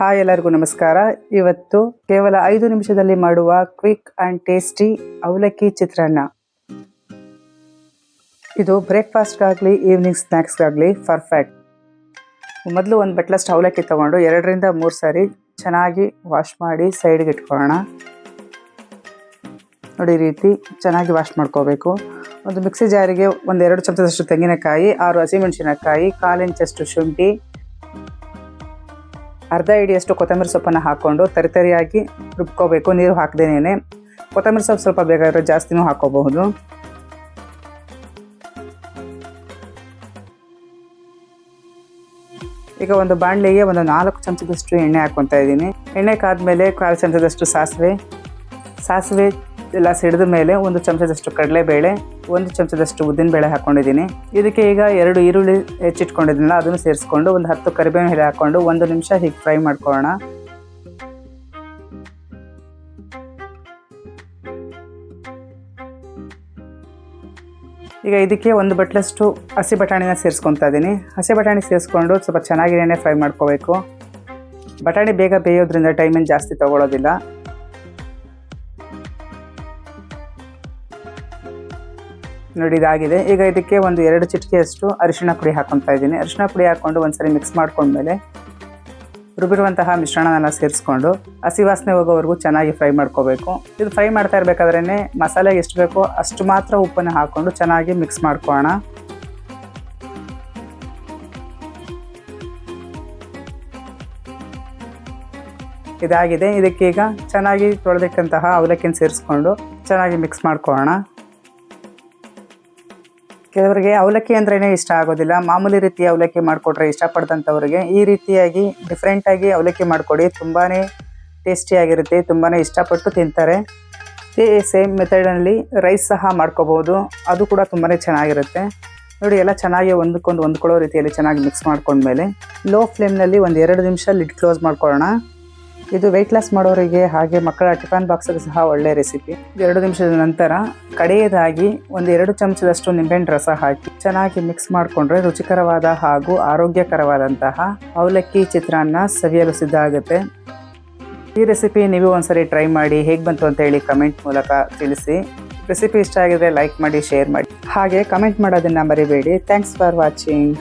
Hi ಎಲ್ಲರಿಗೂ ನಮಸ್ಕಾರ. ಇವತ್ತು ಕೇವಲ ಐದು ನಿಮಿಷದಲ್ಲಿ ಮಾಡುವ ಕ್ವಿಕ್ ಆ್ಯಂಡ್ ಟೇಸ್ಟಿ ಅವಲಕ್ಕಿ ಚಿತ್ರಾನ್ನ. ಇದು ಬ್ರೇಕ್ಫಾಸ್ಟ್ಗಾಗಲಿ, ಈವ್ನಿಂಗ್ ಸ್ನ್ಯಾಕ್ಸ್ಗಾಗಲಿ ಪರ್ಫೆಕ್ಟ್. ಮೊದಲು ಒಂದು ಬಟ್ಲಷ್ಟು ಅವಲಕ್ಕಿ ತೊಗೊಂಡು ಎರಡರಿಂದ ಮೂರು ಸಾರಿ ಚೆನ್ನಾಗಿ ವಾಶ್ ಮಾಡಿ ಸೈಡ್ಗೆ ಇಟ್ಕೊಳ್ಳೋಣ. ನೋಡಿ ರೀತಿ ಚೆನ್ನಾಗಿ ವಾಶ್ ಮಾಡ್ಕೋಬೇಕು. ಒಂದು ಮಿಕ್ಸಿ ಜಾರಿಗೆ ಒಂದು ಎರಡು ಚಮಚದಷ್ಟು ತೆಂಗಿನಕಾಯಿ, ಆರು ಹಸಿಮೆಣಸಿನಕಾಯಿ ಕಾಲಿಂಚಷ್ಟು ಶುಂಠಿ ಅರ್ಧ ಹಿಡಿಯಷ್ಟು ಕೊತ್ತಂಬರಿ ಸೊಪ್ಪನ್ನು ಹಾಕ್ಕೊಂಡು ತರಿತರಿಯಾಗಿ ರುಬ್ಕೋಬೇಕು. ನೀರು ಹಾಕದೇನೆ ಕೊತ್ತಂಬರಿ ಸೊಪ್ಪು ಸ್ವಲ್ಪ ಬೇಕಾದರೆ ಜಾಸ್ತಿನೂ ಹಾಕೋಬಹುದು ಈಗ ಒಂದು ಬಾಣಲೆಗೆ ಒಂದು ನಾಲ್ಕು ಚಮಚದಷ್ಟು ಎಣ್ಣೆ ಹಾಕ್ಕೊತಾ ಇದ್ದೀನಿ. ಎಣ್ಣೆ ಕಾದ್ಮೇಲೆ ಕಾಲು ಚಮಚದಷ್ಟು ಸಾಸಿವೆ. ಸಾಸಿವೆ ಎಲ್ಲ ಸಿಡಿದ ಮೇಲೆ ಒಂದು ಚಮಚದಷ್ಟು ಕಡಲೆಬೇಳೆ, ಒಂದು ಚಮಚದಷ್ಟು ಉದ್ದಿನಬೇಳೆ ಹಾಕ್ಕೊಂಡಿದ್ದೀನಿ ಇದಕ್ಕೆ ಈಗ ಎರಡು ಈರುಳ್ಳಿ ಹೆಚ್ಚಿಟ್ಕೊಂಡಿದ್ದೀನಲ್ಲ ಅದನ್ನು ಸೇರಿಸ್ಕೊಂಡು ಒಂದು ಹತ್ತು ಕರಿಬೇವಿನ ಎಲೆ ಹಾಕ್ಕೊಂಡು ಒಂದು ನಿಮಿಷ ಹೀಗೆ ಫ್ರೈ ಮಾಡ್ಕೊಳ್ಳೋಣ. ಈಗ ಇದಕ್ಕೆ ಒಂದು ಬಟ್ಲಷ್ಟು ಹಸಿ ಬಟಾಣಿನ ಸೇರಿಸ್ಕೊತಾ ಇದ್ದೀನಿ. ಹಸಿ ಬಟಾಣಿ ಸೇರಿಸ್ಕೊಂಡು ಸ್ವಲ್ಪ ಚೆನ್ನಾಗಿ ಎಣ್ಣೆ ಫ್ರೈ ಮಾಡ್ಕೋಬೇಕು. ಬಟಾಣಿ ಬೇಗ ಬೇಯೋದ್ರಿಂದ ಟೈಮನ್ನು ಜಾಸ್ತಿ ತೊಗೊಳೋದಿಲ್ಲ. ನೋಡಿ ಇದಾಗಿದೆ ಈಗ ಇದಕ್ಕೆ ಒಂದು ಎರಡು ಚಿಟಿಕೆಯಷ್ಟು ಅರಿಶಿಣ ಪುಡಿ ಹಾಕೊತಾ ಇದ್ದೀನಿ. ಅರಿಶಿಣ ಪುಡಿ ಹಾಕ್ಕೊಂಡು ಒಂದ್ಸರಿ ಮಿಕ್ಸ್ ಮಾಡ್ಕೊಂಡ್ಮೇಲೆ ರುಬ್ಬಿರುವಂತಹ ಮಿಶ್ರಣನ ಸೇರಿಸ್ಕೊಂಡು ಹಸಿ ವಾಸನೆ ಹೋಗೋವರೆಗೂ ಚೆನ್ನಾಗಿ ಫ್ರೈ ಮಾಡ್ಕೋಬೇಕು. ಇದು ಫ್ರೈ ಮಾಡ್ತಾ ಇರಬೇಕಾದ್ರೇ ಮಸಾಲೆಗೆ ಎಷ್ಟು ಬೇಕೋ ಅಷ್ಟು ಮಾತ್ರ ಉಪ್ಪನ್ನು ಹಾಕ್ಕೊಂಡು ಚೆನ್ನಾಗಿ ಮಿಕ್ಸ್ ಮಾಡ್ಕೋಣ ಇದಾಗಿದೆ. ಇದಕ್ಕೀಗ ಚೆನ್ನಾಗಿ ತೊಳೆದಕ್ಕಂತಹ ಅವಲಕ್ಕಿನ ಸೇರಿಸ್ಕೊಂಡು ಚೆನ್ನಾಗಿ ಮಿಕ್ಸ್ ಮಾಡ್ಕೊಳ್ಳೋಣ. ಕೆಲವರಿಗೆ ಅವಲಕ್ಕಿ ಅಂದ್ರೇ ಇಷ್ಟ ಆಗೋದಿಲ್ಲ. ಮಾಮೂಲಿ ರೀತಿಯ ಅವಲಕ್ಕಿ ಮಾಡಿಕೊಟ್ರೆ ಇಷ್ಟಪಡ್ದಂಥವ್ರಿಗೆ ಈ ರೀತಿಯಾಗಿ ಡಿಫ್ರೆಂಟಾಗಿ ಅವಲಕ್ಕಿ ಮಾಡಿಕೊಡಿ. ತುಂಬಾ ಟೇಸ್ಟಿಯಾಗಿರುತ್ತೆ ತುಂಬಾ ಇಷ್ಟಪಟ್ಟು ತಿಂತಾರೆ. ಸೇಮ್ ಮೆಥಡಲ್ಲಿ ರೈಸ್ ಸಹ ಮಾಡ್ಕೋಬೋದು ಅದು ಕೂಡ ತುಂಬಾ ಚೆನ್ನಾಗಿರುತ್ತೆ. ನೋಡಿ, ಎಲ್ಲ ಚೆನ್ನಾಗಿ ಹೊಂದ್ಕೊಂಡು ಹೊಂದ್ಕೊಳ್ಳೋ ರೀತಿಯಲ್ಲಿ ಚೆನ್ನಾಗಿ ಮಿಕ್ಸ್ ಮಾಡ್ಕೊಂಡ್ಮೇಲೆ ಲೋ ಫ್ಲೇಮ್ನಲ್ಲಿ ಒಂದು ಎರಡು ನಿಮಿಷ ಲಿಡ್ ಕ್ಲೋಸ್ ಮಾಡ್ಕೊಳ್ಳೋಣ. ಇದು ವೆಯ್ಟ್ ಲಾಸ್ ಮಾಡೋರಿಗೆ ಹಾಗೆ ಮಕ್ಕಳ ಟಿಫನ್ ಬಾಕ್ಸ್ಗೆ ಸಹ ಒಳ್ಳೆ ರೆಸಿಪಿ ಎರಡು ನಿಮಿಷದ ನಂತರ ಕಡೆಯದಾಗಿ ಒಂದು ಎರಡು ಚಮಚದಷ್ಟು ನಿಂಬೆಹಣ್ಣು ರಸ ಹಾಕಿ ಚೆನ್ನಾಗಿ ಮಿಕ್ಸ್ ಮಾಡಿಕೊಂಡ್ರೆ ರುಚಿಕರವಾದ ಹಾಗೂ ಆರೋಗ್ಯಕರವಾದಂತಹ ಅವಲಕ್ಕಿ ಚಿತ್ರಾನ್ನ ಸವಿಯಲು ಸಿದ್ಧ ಆಗುತ್ತೆ. ಈ ರೆಸಿಪಿ ನೀವು ಒಂದ್ಸರಿ ಟ್ರೈ ಮಾಡಿ ಹೇಗೆ ಬಂತು ಅಂತ ಹೇಳಿ ಕಮೆಂಟ್ ಮೂಲಕ ತಿಳಿಸಿ. ರೆಸಿಪಿ ಇಷ್ಟ ಆಗಿದ್ರೆ ಲೈಕ್ ಮಾಡಿ ಶೇರ್ ಮಾಡಿ. ಹಾಗೆ ಕಮೆಂಟ್ ಮಾಡೋದನ್ನ ಮರಿಬೇಡಿ. Thanks for watching